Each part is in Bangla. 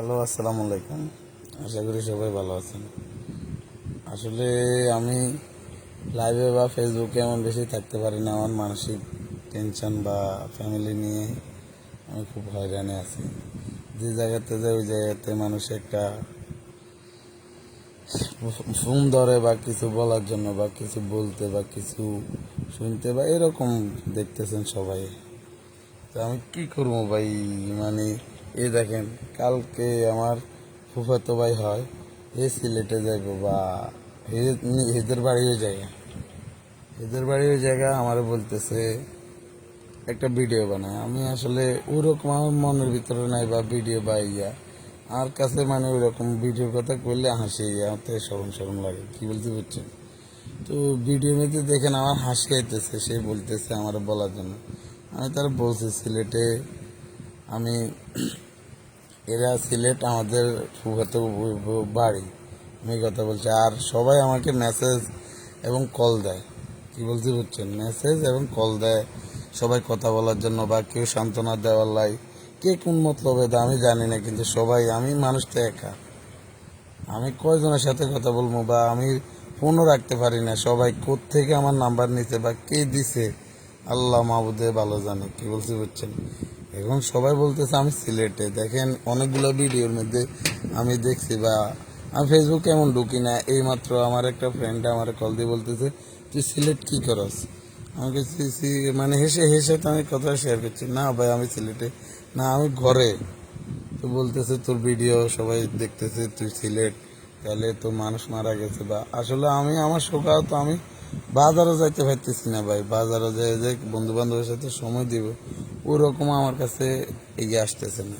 হ্যালো, আসসালামু আলাইকুম। আশা করি সবাই ভালো আছেন। আসলে আমি লাইভে বা ফেসবুকে এমন বেশি থাকতে পারি না। আমার মানসিক টেনশন বা ফ্যামিলি নিয়ে আমি খুব হয়রানে আছি। যে জায়গাতে যাই, ওই জায়গাতে মানুষ একটা ফোন ধরে বা কিছু বলার জন্য বা কিছু বলতে বা কিছু শুনতে বা এরকম দেখতেছেন সবাই। তো আমি কি করব ভাই? মানে এই দেখেন, কালকে আমার ফুফাতো ভাই হয়, এ সিলেটে যাইব, বা এ- এদের বাড়িও জায়গা এদের বাড়িও জায়গা আমার বলতেছে, একটা ভিডিও বানায়। আমি আসলে ওরকম আমার মনের ভিতরে নাই বা ভিডিও বা ইয়া আমার কাছে মানে ওইরকম ভিডিওর কথা করলে হাসি আমার সরম সরম লাগে, কি বলতে পারছেন তো ভিডিও মধ্যে দেখেন আমার হাসি আইতেছে সে বলতেছে আমার বলার জন্য। আমি তার বলছি, সিলেটে আমি, এরা সিলেট আমাদের ব- বাড়ি। আমি কথা বলছি, আর সবাই আমাকে মেসেজ এবং কল দেয়। কি বলতে বুঝছেন? মেসেজ এবং কল দেয়। সবাই কথা বলার জন্য বা কেউ সান্ত্বনা দেওয়ার লাই। কে কোন মতলবে আমি জানি না, কিন্তু সবাই, আমি মানুষটা একা। আমি কয়জনের সাথে কথা বলব বা আমি ফোনও রাখতে পারি না, সবাই থেকে আমার নাম্বার নিতে বা কে দিছে? আল্লাহ মাহবুদে ভালো জানে, কি বলছি বুঝছেন? এখন সবাই বলতেছে আমি সিলেটে। দেখেন অনেকগুলো ভিডিওর মধ্যে আমি দেখছি বা আমি ফেসবুকে এমন ঢুকি না, এইমাত্র আমার একটা ফ্রেন্ড আমার কল দিয়ে বলতেছে, তুই সিলেট কী করস? আমাকে মানে হেসে হেসে তো আমি কথা শেয়ার করছি। না ভাই, আমি সিলেটে, না, আমি ঘরে। তো বলতেছে, তোর ভিডিও সবাই দেখতেছে, তুই সিলেট, তাহলে তো মানুষ মারা গেছে বা। আসলে আমি, আমার শোকাও তো আমি বাজারও যাইতে পারতেছি না ভাই, বাজারও যাই যে বন্ধু বান্ধবের সাথে সময় দিব ওরকম আমার কাছে এগিয়ে আসতেছে না।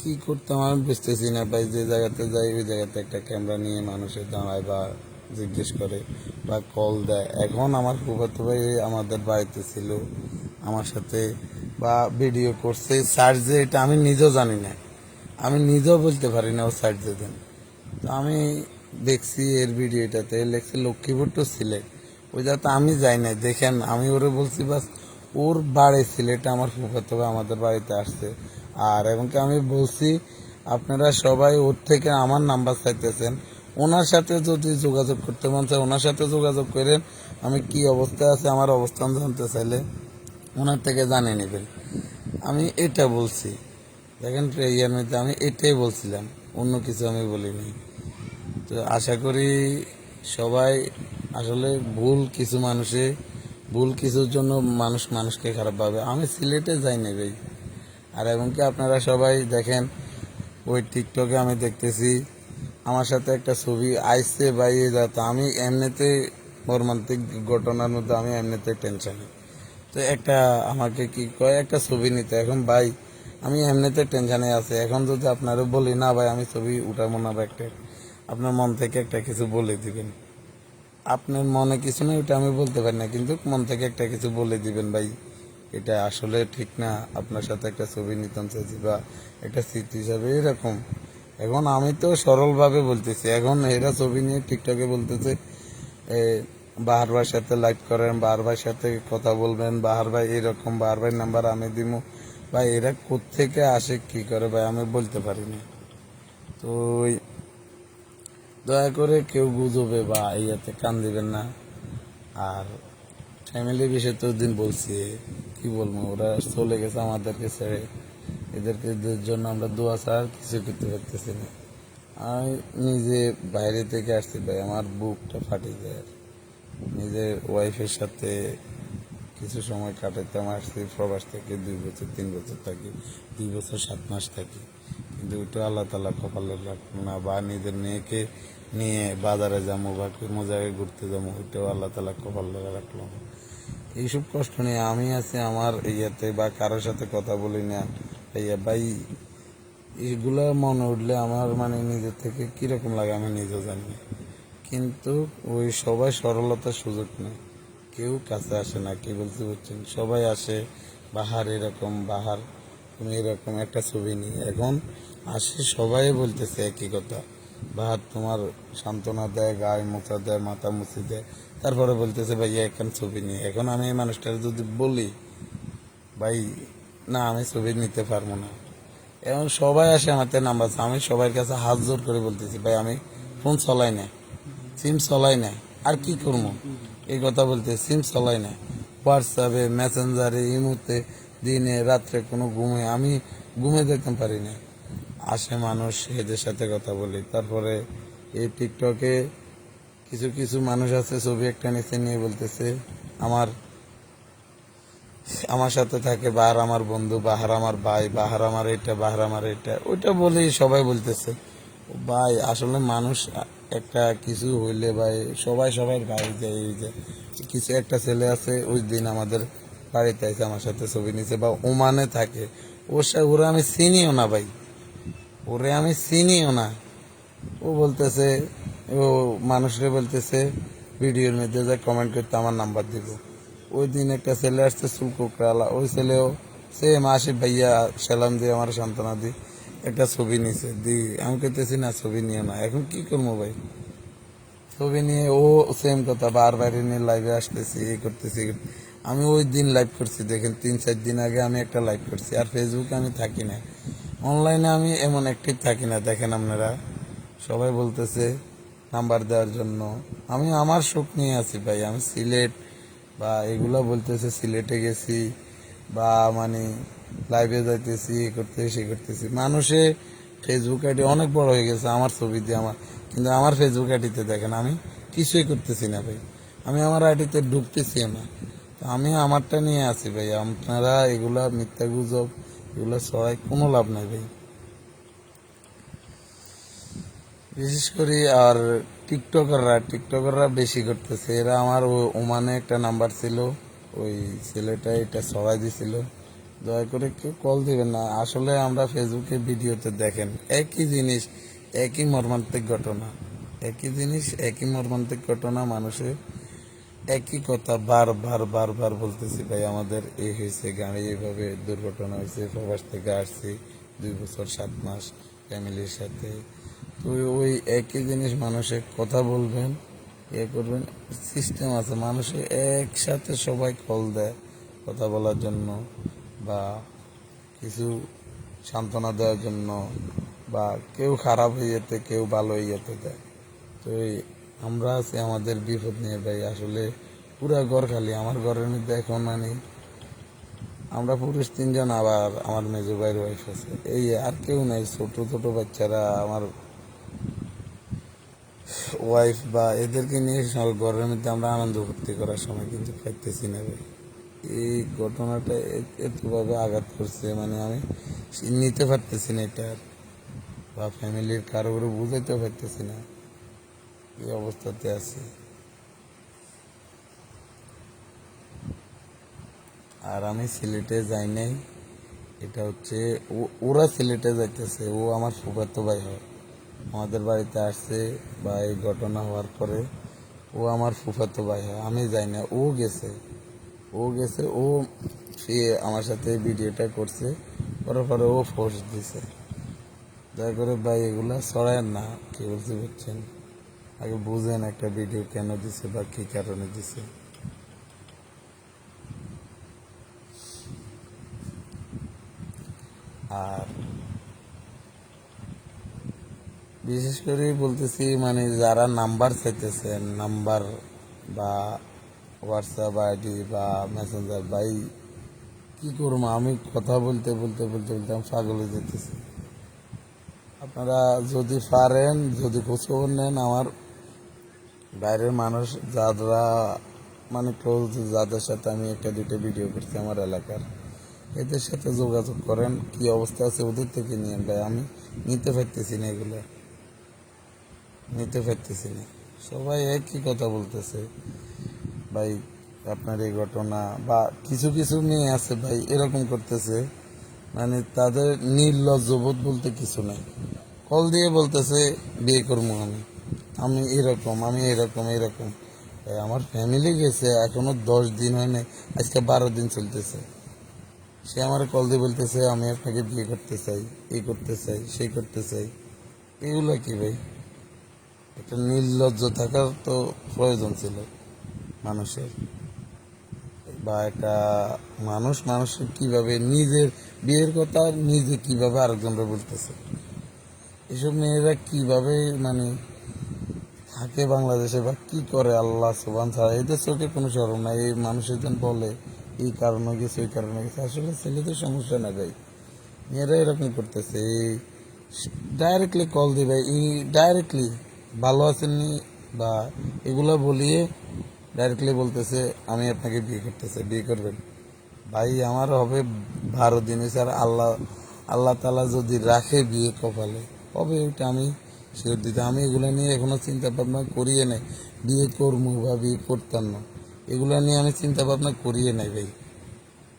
কি করতাম আমি বুঝতেছি না ভাই, যে জায়গাতে যাই, ওই জায়গাতে একটা ক্যামেরা নিয়ে মানুষের দাঁড়ায় বা জিজ্ঞেস করে বা কল দেয়। এখন আমার ফুফাতো ভাই আমাদের বাড়িতে ছিল, আমার সাথে বা ভিডিও করছে সার্চ যে এটা আমি নিজেও জানি না, আমি নিজেও বলতে পারি না ও সার্চ যে দেন। তো আমি দেখছি এর ভিডিওটাতে লেখছে লক্ষ্মীপুর টু সিলেট। ওই যাতে আমি যাই নাই, দেখেন, আমি ওরে বলছি, বাস, ওর বাড়ি সিলেটে আমার ফুফাতো আমাদের বাড়িতে আসছে। আর এবং কি আমি বলছি, আপনারা সবাই ওর থেকে আমার নাম্বার চাইতেছেন। ওনার সাথে যদি যোগাযোগ করতে মন চায়, ওনার সাথে যোগাযোগ করেন, আমি কি অবস্থায় আছে, আমার অবস্থান জানতে চাইলে ওনার থেকে জানিয়ে নেবেন। আমি এটা বলছি। দেখেন ইয়ার মধ্যে আমি এটাই বলছিলাম, অন্য কিছু আমি বলিনি। তো আশা করি সবাই আসলে ভুল কিছু মানুষে, ভুল কিছুর জন্য মানুষ মানুষকে খারাপ পাবে আমি সিলেটে যাই না ভাই। আর এবং কি আপনারা সবাই দেখেন, ওই টিকটকে আমি দেখতেছি, আমার সাথে একটা ছবি আইসে বা ইয়ে যাতে আমি এমনিতে মর্মান্তিক ঘটনার মধ্যে আমি এমনিতে টেনশনে তো একটা আমাকে কি কয়, একটা ছবি নিতে, এখন ভাই, আমি এমনিতে টেনশনে আছি। এখন যদি আপনারও বলি, না ভাই, আমি ছবি উঠাবো না বা একটা। আপনার মন থেকে একটা কিছু বলে দিবেন। আপনার মনে কিছু নেই ওটা আমি বলতে পারি না, কিন্তু মন থেকে একটা কিছু বলে দিবেন, ভাই। এটা আসলে ঠিক না। আপনার সাথে একটা ছবি নিতাম চাইছি বা একটা স্মৃতি হিসাবে এরকম। এখন আমি তো সরলভাবে বলতেছি, এখন এরা ছবি নিয়ে টিকটকে বলতেছে বাহার ভাইয়ের সাথে লাইভ করেন, বাহার ভাইয়ের সাথে কথা বলবেন, বাহার ভাই এরকম, বাহার ভাইয়ের নাম্বার আমি দিব ভাই, এরা কোত্থেকে আসে, কি করে, ভাই, আমি বলতে পারি না। তো ওই দয়া করে কেউ গুজবে বা ইয়াতে কান দিবেন না। আর ফ্যামিলি বিষয়ে তো দিন বলছি, কি বলব? ওরা চলে গেছে আমাদেরকে ছেড়ে। এদেরকে জন্য আমরা দোয়া ছাড়া কিছু করতে পারতেছি না। আমি নিজে বাইরে থেকে আসছি ভাই, আমার বুকটা ফাটে যায়। নিজের ওয়াইফের সাথে কিছু সময় কাটাতাম আসছি প্রবাস থেকে দুই বছর, তিন বছর থাকি, দুই বছর সাত মাস থাকি। ওইটা আল্লাহ তালা কপালে রাখল না, বা নিজের মেয়েকে নিয়ে বাজারে যাব বা কোনো জায়গায় ঘুরতে যাব ওইটাও আল্লাহ তালা কপালে রাখল। না এইসব কষ্ট নিয়ে আমি আছি, আমার ইয়েতে বা কারোর সাথে কথা বলি না। ইয়া ভাই এইগুলো মনে উঠলে আমার মানে নিজের থেকে কীরকম লাগে আমি নিজেও জানি না। কিন্তু ওই সবাই সরলতার সুযোগ নেই কেউ কাছে আসে না, কি বলতে বুঝছেন? সবাই আসে, বাহার এরকম, বাহার তুমি এরকম একটা ছবি নিয়ে। এখন আসে, সবাই বলতেছে একই কথা। বাহার তোমার সান্ত্বনা দেয়, গায়ে মোছা দেয়, মাথা মুছি দেয়। তারপরে বলতেছে, ভাই এখন ছবি নিয়ে। এখন আমি এই মানুষটার যদি বলি, ভাই, না, আমি ছবি নিতে পারব না। এখন সবাই আসে থেকে নাম্বার। আমি সবার কাছে হাত জোর করে বলতেছি, ভাই, আমি ফোন চলাই না সিম চলাই না আর কি করব? এই কথা বলতে সিম চলাই না হোয়াটসঅ্যাপে মেসেঞ্জারে ইমুতে, দিনে, রাত্রে কোনো ঘুমে আমি ঘুমে যেতে পারি না আসে মানুষ, এদের সাথে কথা বলি। তারপরে এই টিকটকে কিছু কিছু মানুষ আছে, ছবি একটা নিচে নিয়ে বলতেছে, আমার আমার সাথে থাকে বাহার আমার বন্ধু, বাহার আমার ভাই, বাহার আমার এটা, বাহার আমার এটা। ওইটা বলেই সবাই বলতেছে। ভাই, আসলে মানুষ একটা কিছু হইলে ভাই, সবাই সবাই ভাই যায় এই যে, কিছু একটা ছেলে আছে, ওই দিন আমাদের বাড়িতে আছে আমার সাথে ছবি নিছে বা ওমানে থাকে। ওর সা- ওরা আমি চিনিও না ভাই। ওরে আমি চিনিও না। ও বলতেছে, ও মানুষরে বলতেছে, ভিডিওর মধ্যে যা কমেন্ট করতে আমার নাম্বার দিব। ওই দিন একটা ছেলে আসছে চুলকুকরালা। ওই ছেলেও সেম আসিফ ভাইয়া, সালাম দিয়ে আমার সান্ত্বনা দি। একটা ছবি নিছে, দি। আমি কইতেছি, না, ছবি নিয়ে না। এখন কি করব ভাই? ছবি নিয়ে ও সেম কথা বার বাইরে নিয়ে লাইভে আসতেছি এই করতেছি এই করতেছি। আমি ওই দিন লাইভ করছি, দেখেন, তিন, চার দিন আগে আমি একটা লাইভ করছি। আর ফেসবুকে আমি থাকি না। অনলাইনে আমি এমন অ্যাক্টিভ থাকি না, দেখেন আপনারা। সবাই বলতেছে নাম্বার দেওয়ার জন্য। আমি আমার শোক নিয়ে আছি ভাই, আমি সিলেট বা এগুলা বলতেছে সিলেটে গেছি বা মানে লাইভে যাইতেছি, এ করতেছি, সে করতেছি। মানুষে ফেসবুক আইডি অনেক বড় হয়ে গেছে আমার ছবি দিয়ে আমার, কিন্তু আমার ফেসবুক আইডিতে দেখেন, আমি কিছুই করতেছি না ভাই। আমি আমার আইডিতে ঢুকতেছি না। তো আমি আমারটা নিয়ে আছি ভাই, আপনারা এগুলা মিথ্যা গুজব এগুলো ছড়াই কোনো লাভ নাই ভাই। বিশেষ করে আর টিকটকাররা টিকটকাররা বেশি করতেছে। এরা আমার ওমানে একটা নাম্বার ছিল, ওই ছেলেটা এটা ছড়াই দিছিল। দয়া করে কেউ কল দিবেন না। আসলে আমরা ফেসবুকে ভিডিওতে দেখেন, একই জিনিস, একই মর্মান্তিক ঘটনা। একই জিনিস, একই মর্মান্তিক ঘটনা মানুষের একই কথা বারবার বারবার বলতেছি, ভাই, আমাদের এ হয়েছে গাড়ি এইভাবে দুর্ঘটনা হয়েছে, প্রবাস থেকে আসছি, দুই বছর, সাত মাস ফ্যামিলির সাথে। তো ওই একই জিনিস মানুষে কথা বলবেন ইয়ে করবেন, সিস্টেম আছে, মানুষে একসাথে সবাই কল দেয় কথা বলার জন্য বা কিছু সান্ত্বনা দেওয়ার জন্য বা কেউ খারাপ হয়ে যেতে কেউ ভালো হয়ে যেতে দেয়। তো এই আমরা আছি আমাদের বিপদ নিয়ে, ভাই। আসলে পুরা ঘর খালি, আমার ঘরের মধ্যে এখন মানে আমরা পুরুষ তিনজন, আবার আমার মেজো ভাইয়ের ওয়াইফ আছে। এই আর কেউ নাই, ছোট ছোট বাচ্চারা, আমার ওয়াইফ বা এদেরকে নিয়ে ঘরের মধ্যে আমরা আনন্দ ফুর্তি করার সময় কিন্তু পাইতেছি না, ভাই। এই ঘটনাটা এতভাবে আঘাত করছে মানে আমি নিতে পারতেছি না এটা। বা ফ্যামিলির করে বুঝাইতে পারতেছি না। এই অবস্থাতে আছে। আর আমি সিলেটে যাই নাই। এটা হচ্ছে ওরা সিলেটে যাইতেছে, ও আমার ফুফাতো ভাই হয়। আমাদের বাড়িতে আসছে বা এই ঘটনা হওয়ার পরে ও আমার ফুফাতো ভাই হয়। আমি যাই না, ও গেছে। ও গেছে, ও, সে আমার সাথে ভিডিওটা করছে, করার পরে ও ফোর্স দিছে। দয়া করে ভাই এগুলা ছড়ায় না, কি বলছি বুঝছেন? আগে বুঝেন একটা ভিডিও কেন দিছে বা কি কারণে দিছে। আর বিশেষ করে বলতেছি মানে যারা নাম্বার চাইতেছেন, নাম্বার বা হোয়াটসঅ্যাপ আইডি বা মেসেঞ্জার ভাই, কি করব? আমি কথা বলতে বলতে বলতে বলতে আমি পাগল যেতেছি আপনারা যদি পারেন, যদি খোঁজখবর নেন, আমার বাইরের মানুষ যারা মানে ক্লোজ যাদের সাথে আমি একটা দুটো ভিডিও করছি আমার এলাকার, এদের সাথে যোগাযোগ করেন, কি অবস্থা আছে ওদের থেকে নিয়ে ভাই, আমি নিতে পারতেছি না এগুলো। নিতে পারতেছি না। সবাই একই কথা বলতেছে, ভাই, আপনার এই ঘটনা বা কিছু কিছু মেয়ে আছে ভাই, এরকম করতেছে মানে তাদের নির্লজ্জবোধ বলতে কিছু নাই। কল দিয়ে বলতেছে, বিয়ে করব আমি। আমি এরকম আমি এরকম এরকম। আমার ফ্যামিলি গেছে, এখনও দশ দিন হয় নাই, আজকে বারো দিন চলতেছে। সে আমার কল দিয়ে বলতেছে, আমি আপনাকে বিয়ে করতে চাই এই করতে চাই সেই করতে চাই। এগুলো কি ভাই? একটা নির্লজ্জ থাকার তো প্রয়োজন ছিল মানুষের। বা একটা মানুষ মানুষের কীভাবে নিজের বিয়ের কথা নিজে কীভাবে আরেকজনকে বলতেছে? এসব মেয়েরা কীভাবে মানে থাকে বাংলাদেশে বা কি করে আল্লাহ সুবান ছাড়া এদের চোখে কোনো সরম নাই, এই মানুষের জন বলে, এই কারণে গেছে, ওই কারণে গেছে। আসলে ছেলেদের সমস্যা না ভাই। মেয়েরা এরকম করতেছে। এই ডাইরেক্টলি কল দিবে এই ডাইরেক্টলি ভালো আছেননি বা এগুলো বলিয়ে ডাইরেক্টলি বলতেছে, আমি আপনাকে বিয়ে করতেছে, বিয়ে করবেন। ভাই, আমার হবে বারো দিনে স্যার আল্লাহ আল্লাহ তালা যদি রাখে বিয়ে কপালে, হবে ওইটা আমি শিওর দিতে আমি এগুলো নিয়ে এখনও চিন্তা ভাবনা করিয়ে নেই। বিয়ে করব বা বিয়ে করতাম না। এগুলো নিয়ে আমি চিন্তা ভাবনা করিয়ে নেই ভাই।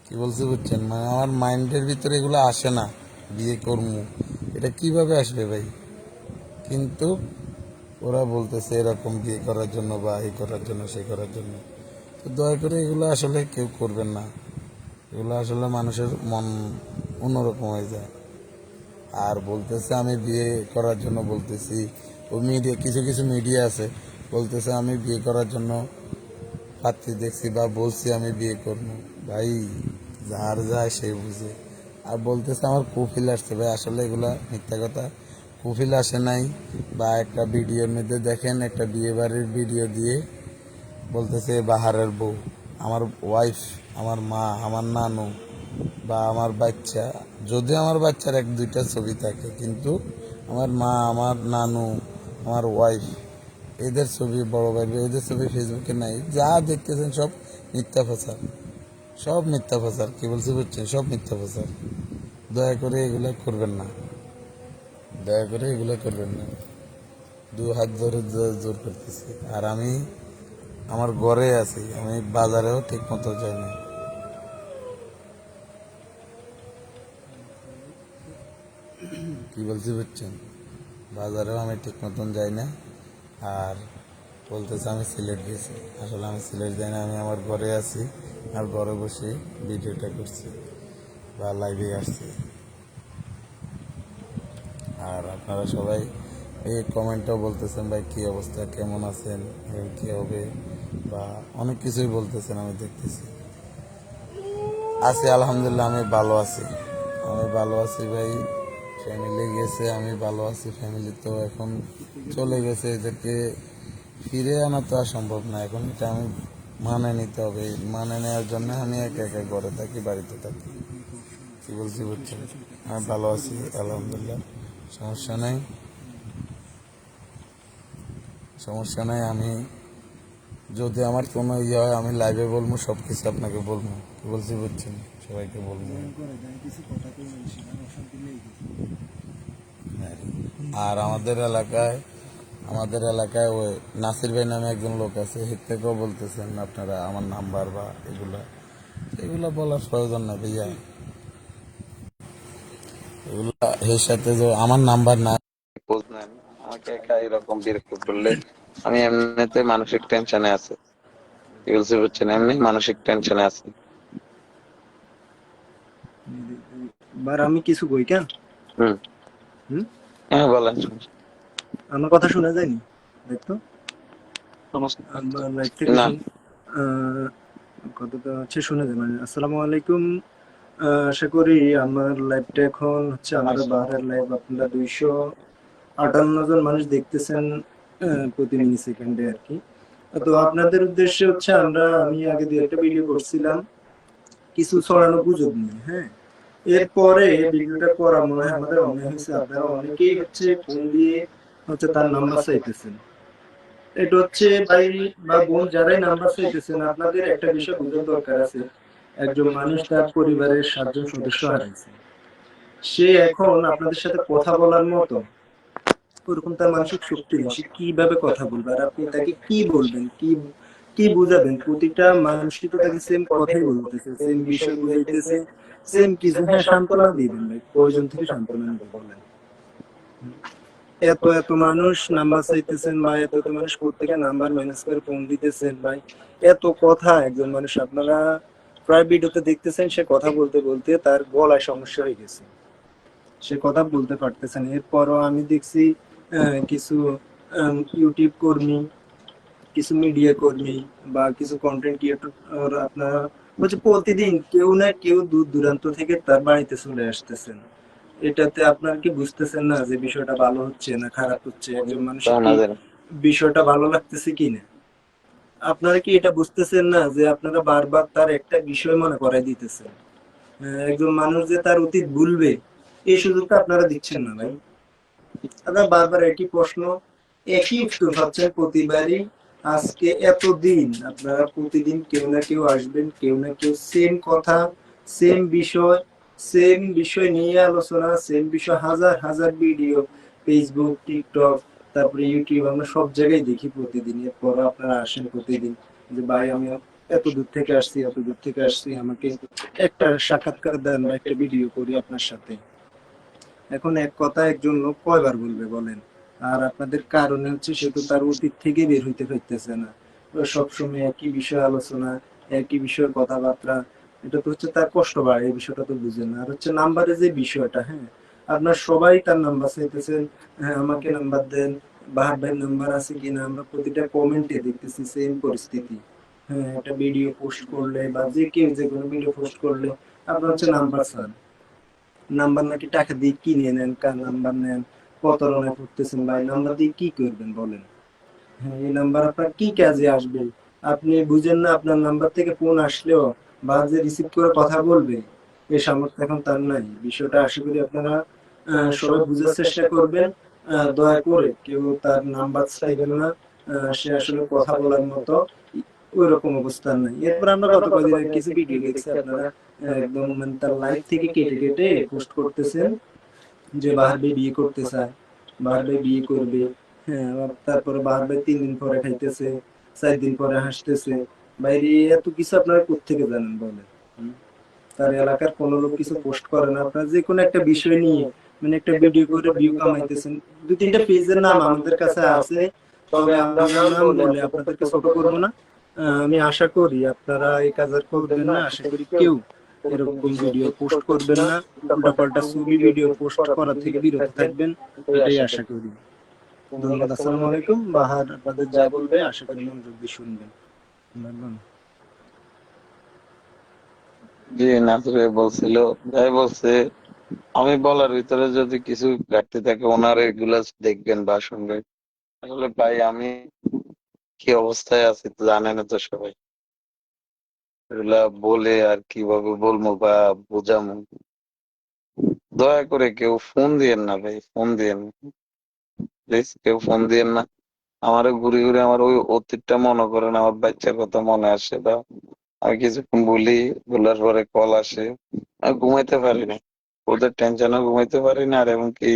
কি বলতে বুঝছেন? মানে আমার মাইন্ডের ভিতরে এগুলো আসে না, বিয়ে করব এটা কীভাবে আসবে ভাই? কিন্তু ওরা বলতেছে এরকম বিয়ে করার জন্য বা এই করার জন্য, সে করার জন্য। তো দয়া করে এগুলো আসলে কেউ করবেন না। এগুলো আসলে মানুষের মন অন্যরকম হয়ে যায়। আর বলতেছে, আমি বিয়ে করার জন্য বলতেছি। ও মিডিয়া কিছু কিছু মিডিয়া আছে। বলতেছে, আমি বিয়ে করার জন্য পাত্রী দেখছি বা বলছি আমি বিয়ে করব। ভাই, যার যায় সে বুঝে। আর বলতেছে, আমার কফিল আসছে। ভাই, আসলে এগুলা মিথ্যা কথা। কফিল আসে নাই বা একটা ভিডিওর মধ্যে দেখেন, একটা বিয়ে বাড়ির ভিডিও দিয়ে বলতেছে, বাহারের বউ, আমার ওয়াইফ আমার মা, আমার নানু বা আমার বাচ্চা যদি আমার বাচ্চার এক, দুইটা ছবি থাকে, কিন্তু আমার মা, আমার নানু, আমার ওয়াইফ এদের ছবি বড় ভাই, এদের ছবি ফেসবুকে নাই। যা দেখতেছেন সব মিথ্যা প্রচার। সব মিথ্যা প্রচার, কী বলছি বুঝছেন? সব মিথ্যা প্রচার। দয়া করে এগুলো করবেন না। দয়া করে এগুলো করবেন না। দু হাত ধরে জোর করতেছি। আর আমি আমার ঘরে আছি। আমি বাজারেও ঠিক মতো যাই না কি বলছি বুঝছেন? বাজারেও আমি ঠিক মতন যাই না। আর বলতেছে আমি সিলেট গেছি। আসলে আমি সিলেট যাই না, আমি আমার ঘরে আছি আর ঘরে বসে ভিডিওটা করছি বা লাইভে আসছি। আর আপনারা সবাই এই কমেন্টও বলতেছেন, ভাই, কী অবস্থা? কেমন আছেন? কি হবে? বা অনেক কিছুই বলতেছেন, আমি দেখতেছি। আছি, আলহামদুলিল্লাহ, আমি ভালো আছি। আমি ভালো আছি, ভাই। ফ্যামিলি গেছে, আমি ভালো আছি ফ্যামিলি তো এখন চলে গেছে এদেরকে ফিরে আনা তো আর সম্ভব না। এখন এটা আমি মানে নিতে হবে। মানে নেওয়ার জন্য আমি একা একা ঘরে থাকি, বাড়িতে থাকি। কি বলছি বুঝছেন? আমি ভালো আছি, আলহামদুলিল্লাহ। সমস্যা নেই। সমস্যা নেই, আমি যদি আমার কোনো ইয়ে হয়, আমি লাইভে বলব সব কিছু আপনাকে বলব। কি বলছি বুঝছেন? সবাইকে বলব। আর আমাদের এলাকায় আমাদের এলাকায় ওই নাসির ভাই নামে একজন লোক আছে, এর থেকেও বলতেছেন আপনারা আমার নাম্বার বা এগুলা। এগুলা বলার প্রয়োজন না ভাইয়া। এগুলা এর সাথে যে আমার নাম্বার না নেন আমাকে একা এরকম বিরক্ত করলে আমি এমনিতে মানসিক টেনশনে আছি। কি বলছি বুঝছেন, এমনি মানসিক টেনশনে আছি। বার আমি কিছু কই কেন? হুম। হুম? হ্যাঁ বলেন। আমার কথা শোনা যায়নি দেখতো কথাটা হচ্ছে শুনে যাবেন আসসালামু আলাইকুম। আশা করি আমার লাইভটা এখন হচ্ছে আমাদের বাহারের লাইভ আপনারা দুইশো আটান্ন জন মানুষ দেখতেছেন আহ, প্রতি মিনি সেকেন্ডে আর কি। তো আপনাদের উদ্দেশ্যে হচ্ছে আমরা আমি আগে দু একটা ভিডিও করছিলাম কিছু ছড়ানো গুজব নিয়ে হ্যাঁ? এরপরে ভিডিওটা করা মনে হয় আমাদের মনে হয়েছে। আপনারা অনেকেই হচ্ছে ফোন দিয়ে হচ্ছে তার নাম্বার চাইতেছেন। এটা হচ্ছে ভাই বা বোন যারাই নাম্বার চাইতেছেন, আপনাদের একটা বিষয় বোঝার দরকার আছে। একজন মানুষ তার পরিবারের সাতজন সদস্য হারাইছে। সে এখন আপনাদের সাথে কথা বলার মতো, ওরকম তার মানসিক শক্তি নেই। সে কীভাবে কথা বলবে আর আপনি তাকে কি বলবেন? কি কি বুঝাবেন? প্রতিটা মানুষই তো তাকে সেম কথাই বলতেছে সেম বিষয় বুঝাইতেছে সেম কিছু। হ্যাঁ সান্ত্বনা দিবেন ভাই, প্রয়োজন থেকে সান্ত্বনা বলেন এত এত মানুষ নাম্বার চাইতেছেন বা এত এত মানুষ প্রত্যেকে নাম্বার ম্যানেজ করে ফোন দিতেছেন ভাই। এত কথা, একজন মানুষ আপনারা প্রায় ভিডিওতে দেখতেছেন, সে কথা বলতে বলতে তার গলায় সমস্যা হয়ে গেছে। সে কথা বলতে পারতেছেন এরপরও আমি দেখছি কিছু ইউটিউব কর্মী কিছু মিডিয়া কর্মী বা কিছু কন্টেন্ট ক্রিয়েটর আপনারা হচ্ছে প্রতিদিন কেউ না কেউ দূর দূরান্ত থেকে তার বাড়িতে চলে আসতেছেন এটাতে আপনার কি বুঝতেছেন না যে বিষয়টা ভালো হচ্ছে না খারাপ হচ্ছে একজন মানুষের বিষয়টা ভালো লাগতেছে কি না আপনারা কি এটা বুঝতেছেন না যে আপনারা বারবার তার একটা বিষয় মনে করাই দিতেছেন একজন মানুষ যে তার অতীত ভুলবে এই সুযোগটা আপনারা দিচ্ছেন না ভাই আপনারা বারবার একই প্রশ্ন একই উত্তর পাচ্ছেন প্রতিবারই আজকে এতদিন আপনারা প্রতিদিন কেউ না কেউ আসবেন, কেউ না কেউ সেম কথা সেম বিষয় সেম বিষয় নিয়ে আলোচনা সেম বিষয় হাজার হাজার ভিডিও ফেসবুক টিকটক তারপরে ইউটিউব আমরা সব জায়গায় দেখি প্রতিদিন। এরপর আপনারা আসেন প্রতিদিন যে, ভাই, আমি এত দূর থেকে আসছি, এত দূর থেকে আসছি, আমাকে একটা সাক্ষাৎকার দেন বা একটা ভিডিও করি আপনার সাথে। এখন এক কথা একজন লোক কয়বার বলবে বলেন? আর আপনাদের কারণে হচ্ছে সে তো তার অতীত থেকে বের হইতে পারতেছে না। সবসময় একই বিষয় আলোচনা, একই বিষয়ের কথাবার্তা, এটা তো হচ্ছে তার কষ্ট বাড়ে, এই বিষয়টা তো বুঝেন না। আর হচ্ছে নাম্বারে যে বিষয়টা হ্যাঁ আপনার সবাই তার নাম্বার চাইতেছেন হ্যাঁ আমাকে নাম্বার দেন, বাহার ভাইয়ের নাম্বার আছে কিনা, আমরা প্রতিটা কমেন্টে দেখতেছি সেম পরিস্থিতি। হ্যাঁ একটা ভিডিও পোস্ট করলে বা যে কেউ যে কোনো ভিডিও পোস্ট করলে আপনার হচ্ছে নাম্বার চান। নাম্বার নাকি টাকা দিয়ে কিনে নেন, কার নাম্বার নেন প্রতারণা করতেছেন ভাই নাম্বার দিয়ে কি করবেন বলেন? হ্যাঁ এই নাম্বার আপনার কি কাজে আসবে? আপনি বুঝেন না, আপনার নাম্বার থেকে ফোন আসলেও বা যে রিসিভ করে কথা বলবে। এই সামর্থ্য এখন তার নাই। বিষয়টা আশা করি আপনারা সবাই বুঝার চেষ্টা করবেন। দয়া করে কেউ তার নাম্বার চাইবেন না। সে আসলে কথা বলার মতো ওই রকম অবস্থান নাই। এরপর আমরা গত কদিন আগে কিছু ভিডিও দেখছি আপনারা একদম মানে তার লাইফ থেকে কেটে কেটে পোস্ট করতেছেন। যে বাহার বিয়ে করতে চায় বাহার বিয়ে করবে হ্যাঁ তারপরে বাহার তিন দিন পরে খাইতেছে চার দিন পরে হাসতেছে। বাইরে এত কিছু আপনারা কোথেকে জানেন বলেন? তার এলাকার কোনো লোক কিছু পোস্ট করে না। আপনারা যে কোনো একটা বিষয় নিয়ে মানে একটা ভিডিও করে ভিউ কামাইতেছেন। দু তিনটা পেজের নাম আমাদের কাছে আছে, তবে আমরা বলে আপনাদেরকে ছোট করব না। আমি আশা করি আপনারা এই কাজ আর করবেন না। আশা করি কেউ এরকম ভিডিও পোস্ট করবেন না। উল্টাপাল্টা ছবি ভিডিও পোস্ট করা থেকে বিরত থাকবেন, এটাই আশা করি। ধন্যবাদ, আসসালামু আলাইকুম। বাহার আপনাদের যা বলবে, আশা করি মনোযোগ দিয়ে শুনবেন। জি নাসরে বলছিল যাই বলছে, আমি বলার ভিতরে যদি কিছু ঘাটতি থাকে, ওনার এগুলা দেখবেন বা শুনবেন আসলে ভাই, আমি কি অবস্থায় আছি জানেন তো সবাই। এগুলা বলে আর কীভাবে বলব বা বোঝামো দয়া করে কেউ ফোন দিয়েন না ভাই, ফোন দিয়েন প্লিজ, কেউ ফোন দিয়েন না। আমার ঘুরে ঘুরে আমার ওই অতীতটা মনে করেন, আমার বাচ্চার কথা মনে আসে বা আমি কিছুক্ষণ বলি, বলার পরে কল আসে। আমি ঘুমাইতে পারি না। ওদের টেনশনে ঘুমাইতে পারি না, আর এমনকি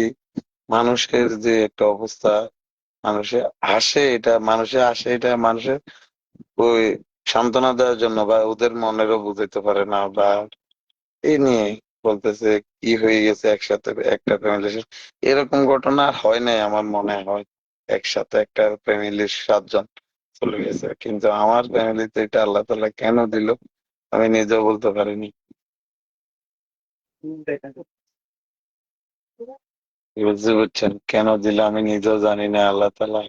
মানুষের যে একটা অবস্থা, মানুষে আসে এটা, মানুষে আসে এটা, মানুষের ওই সান্ত্বনা দেওয়ার জন্য বা ওদের মনেরও বুঝাইতে পারে না বা এই নিয়ে বলতেছে কি হয়ে গেছে একসাথে, একটা ফ্যামিলির এরকম ঘটনা হয় নাই আমার মনে হয়। একসাথে একটা ফ্যামিলির সাতজন চলে গেছে। কিন্তু আমার ফ্যামিলিতে এটা আল্লাহ তালা কেন দিল আমি নিজেও বলতে পারিনি। বুঝতে পারছেন? কেন দিল আমি নিজেও জানি না আল্লাহ তালা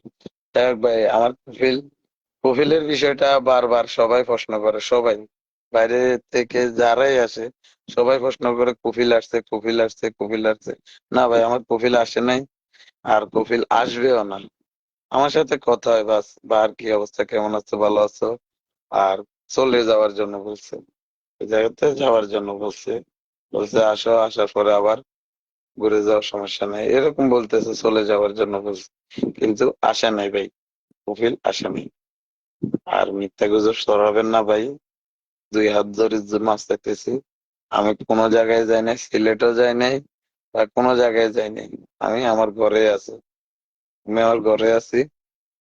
যাই ভাই, আমার কফিল কফিলের বিষয়টা বারবার সবাই প্রশ্ন করে, সবাই। বাইরে থেকে যারাই আসে, সবাই প্রশ্ন করে, কফিল আসছে কফিল আসছে কফিল আসছে। না ভাই, আমার কফিল আসে নাই, আর কফিল আসবেও না। আমার সাথে কথা হয়, বাস বা আর কি অবস্থা, কেমন আছো, ভালো আছো? আর চলে যাওয়ার জন্য বলছে ওই জায়গাতে যাওয়ার জন্য বলছে। বলছে, আসো, আসার পরে আবার ঘুরে যাওয়ার সমস্যা নেই। এরকম বলতেছে, চলে যাওয়ার জন্য বলছে। কিন্তু আসে নাই ভাই, কফিল আসে নাই। আর মিথ্যা গুজব সরাবেন না ভাই। দুই হাত ধরে মাছ দেখতেছি, আমি কোনো জায়গায় যাই নাই, সিলেটও যাই নাই, বা কোনো জায়গায় যাই নাই। আমি আমার ঘরে আছি। আমি আমার ঘরে আছি।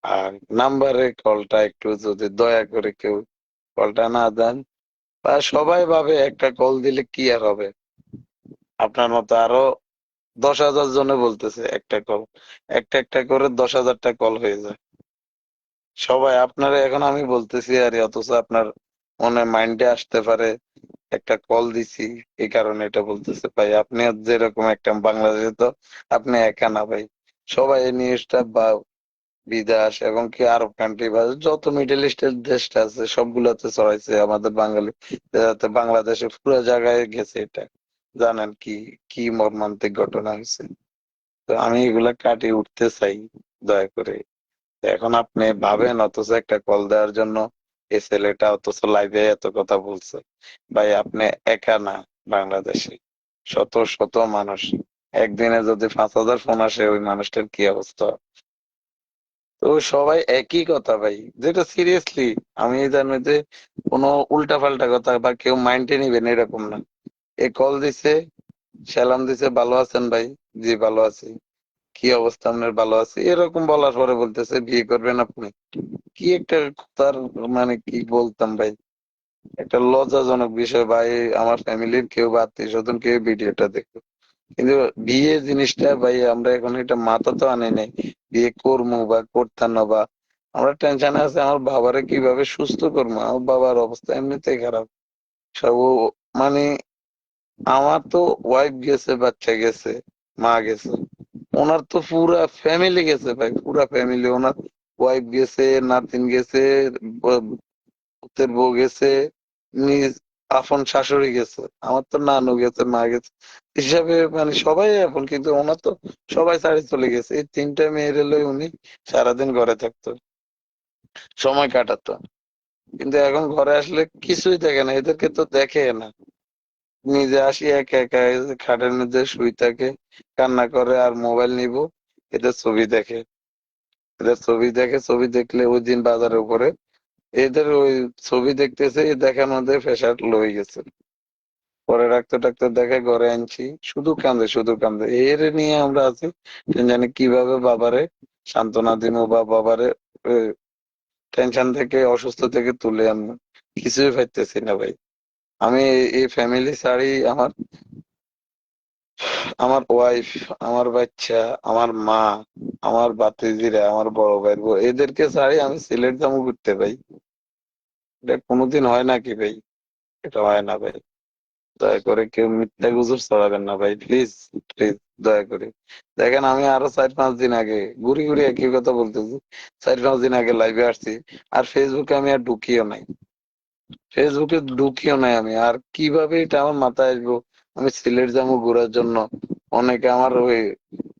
আর নাম্বারে কলটা একটু যদি দয়া করে কেউ কলটা না দেন, বা সবাই ভাবে একটা কল দিলে কি আর হবে? আপনার মতো আরও দশ হাজার জনে বলতেছে একটা কল। একটা একটা করে দশ হাজারটা কল হয়ে যায়। সবাই, আপনারা এখন আমি বলতেছি, আর, অথচ আপনার মনে মাইন্ডে আসতে পারে, একটা কল দিছি, এই কারণে এটা বলতেছে। ভাই, আপনি যেরকম একটা বাংলাদেশে তো আপনি একা না ভাই। সবাই এই নিউজটা বা বিদেশ এবং কি আরব কান্ট্রি বা যত মিডল ইস্টের দেশটা আছে, সবগুলোতে ছড়াইছে আমাদের বাঙালি বাংলাদেশে পুরো জায়গায় গেছে এটা। জানেন কি কি মর্মান্তিক ঘটনা হয়েছে। তো আমি এগুলা কাটিয়ে উঠতে চাই, দয়া করে। এখন আপনি ভাবেন অথচ একটা কল দেওয়ার জন্য এই ছেলেটা অথচ লাইভে এত কথা বলছে। ভাই, আপনি একা না, বাংলাদেশে। শত শত মানুষ। একদিনে যদি পাঁচ হাজার ফোন আসে, ওই মানুষটার কি অবস্থা? তো সবাই একই কথা ভাই। যেটা সিরিয়াসলি আমি জানি যে কোনো উল্টা পাল্টা কথা বা কেউ মাইন্ডে নিবেন এরকম না। এ কল দিছে, সালাম দিছে, ভালো আছেন ভাই? জি, ভালো আছি। কি অবস্থা? আপনার ভালো আছে। এরকম বলার পরে বলতেছে, বিয়ে করবেন আপনি? কি একটা তার মানে কি বলতাম ভাই? একটা লজ্জাজনক বিষয় ভাই, আমার ফ্যামিলির কেউ বা আত্মীয় স্বজন কেউ ভিডিওটা দেখো কিন্তু বিয়ে জিনিসটা ভাই, আমরা এখন এটা মাথা তো আনি নাই। বিয়ে করব বা করতাম না বা আমরা টেনশনে আছে, আমার বাবারে কীভাবে সুস্থ করব আমার বাবার অবস্থা এমনিতেই খারাপ। সব মানে আমার তো ওয়াইফ গেছে, বাচ্চা গেছে, মা গেছে। ওনার তো পুরা ফ্যামিলি গেছে ভাই, পুরা ফ্যামিলি ওনার ওয়াইফ গেছে, নাতিন গেছে, পুতের বউ গেছে, নিজ আপন শাশুড়ি গেছে, আমার তো নানু গেছে, মা গেছে। হিসাবে মানে সবাই এখন, কিন্তু ওনার তো সবাই ছাড়ি চলে গেছে। এই তিনটা মেয়ের লই উনি সারাদিন ঘরে থাকতো, সময় কাটাতো। কিন্তু এখন ঘরে আসলে কিছুই দেখে না, এদেরকে তো দেখে না। নিজে আসি, একা একা খাটের মধ্যে শুই থাকে, কান্না করে আর মোবাইল নিব, এদের ছবি দেখে। এদের ছবি দেখে, ছবি দেখলে ওই দিন বাজারের উপরে, এদের ওই ছবি দেখতেছে দেখার মধ্যে প্রেশার লো হয়ে গেছে। পরে ডাক্তার ডাক্তার দেখে ঘরে আনছি, শুধু কান্দে শুধু কান্দে। এর নিয়ে আমরা আছি জানি কীভাবে বাবারে সান্ত্বনা দিব বা বাবারে টেনশন থেকে, অসুস্থ থেকে তুলে আনব, কিছুই পাইতেছি না ভাই। আমি এই- ফ্যামিলি ছাড়ি আমার আমার ওয়াইফ আমার বাচ্চা, আমার মা, আমার বাতিজিরা আমার বড় ভাই এদেরকে ছাড়ি আমি সিলেট যাব ঘুরতে পাই এটা কোনোদিন হয় নাকি ভাই? এটা হয় না ভাই। দয়া করে কেউ মিথ্যা গুজব ছড়াবেন না ভাই প্লিজ প্লিজ দয়া করে। দেখেন আমি আরও চার পাঁচ দিন আগে, ঘুরি ঘুরি একই কথা বলতেছি, চার পাঁচ দিন আগে লাইভে আসছি, আর ফেসবুকে আমি আর ঢুকিও নাই। ফেসবুকে ঢুকিও নাই আমি। আর কীভাবে এটা আমার মাথায় আসব? আমি সিলেট যাব ঘোরার জন্য। অনেকে আমার ওই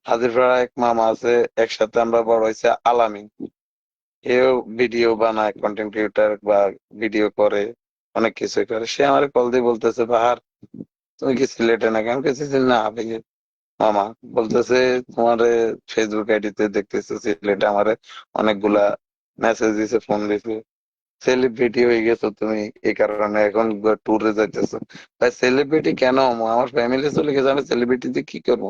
হাজিরপাড়া এক মামা আছে, একসাথে আমরা বড় হয়েছে আলামিন। এও ভিডিও বানায় কন্টেন্ট ক্রিয়েটার বা ভিডিও করে, অনেক কিছু করে। সে আমার কল দিয়ে বলতেছে, বাহার, তুমি কি সিলেটে নাকি? আমি কেছি না ভাই, মামা। বলতেছে, তোমার ফেসবুক আইডিতে দেখতেছে, সিলেটে আমারে অনেকগুলা মেসেজ দিছে ফোন দিছে। সেলিব্রিটি হয়ে গেছো তুমি এই কারণে এখন ট্যুরে যাইতেছো। ভাই সেলিব্রিটি কেন? আমার ফ্যামিলি চলে গেছে, আমি সেলিব্রিটিতে কি করব?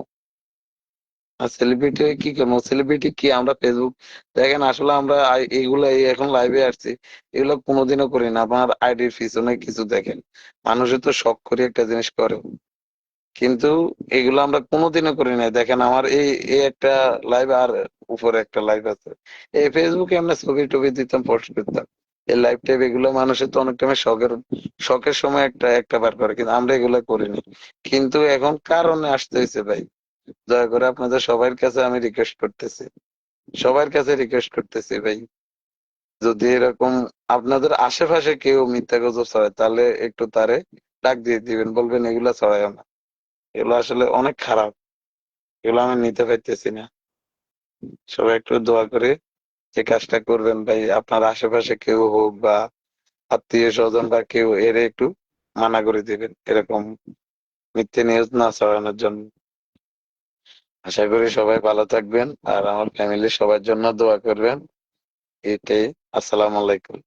আর সেলিব্রিটি কি করব? সেলিব্রিটি কি আমরা ফেসবুক দেখেন, আসলে আমরা এই এখন লাইভে আসছি, এগুলো কোনোদিনও করি না। আপনার আইডির পিছনে কিছু দেখেন মানুষের তো শখ করে একটা জিনিস করে। কিন্তু এগুলো আমরা কোনোদিনও করি না দেখেন, আমার এই এই একটা লাইভ আর উপরে একটা লাইভ আছে। এই ফেসবুকে আমরা ছবি টবি দিতাম পোস্ট করতাম। এই লাইফ টাইপ এগুলো মানুষের তো অনেক টাইমে শখের শখের সময় একটা একটা বার করে, কিন্তু আমরা এগুলো করিনি। কিন্তু এখন কারণে আসতে হয়েছে ভাই। দয়া করে আপনাদের সবার কাছে আমি রিকোয়েস্ট করতেছি। সবার কাছে রিকোয়েস্ট করতেছি ভাই। যদি এরকম আপনাদের আশেপাশে কেউ মিথ্যা গুজব ছড়ায়, তাহলে একটু তারে ডাক দিয়ে দিবেন, বলবেন এগুলা ছড়ায় না। এগুলো আসলে অনেক খারাপ। এগুলো আমি নিতে পারতেছি না। সবাই একটু দোয়া করে যে কাজটা করবেন ভাই, আপনার আশেপাশে কেউ হোক বা আত্মীয় স্বজন বা কেউ এর একটু মানা করে দিবেন, এরকম মিথ্যে নিউজ না ছড়ানোর জন্য। আশা করি সবাই ভালো থাকবেন আর আমার ফ্যামিলির সবার জন্য দোয়া করবেন। এটাই, আসসালামু আলাইকুম।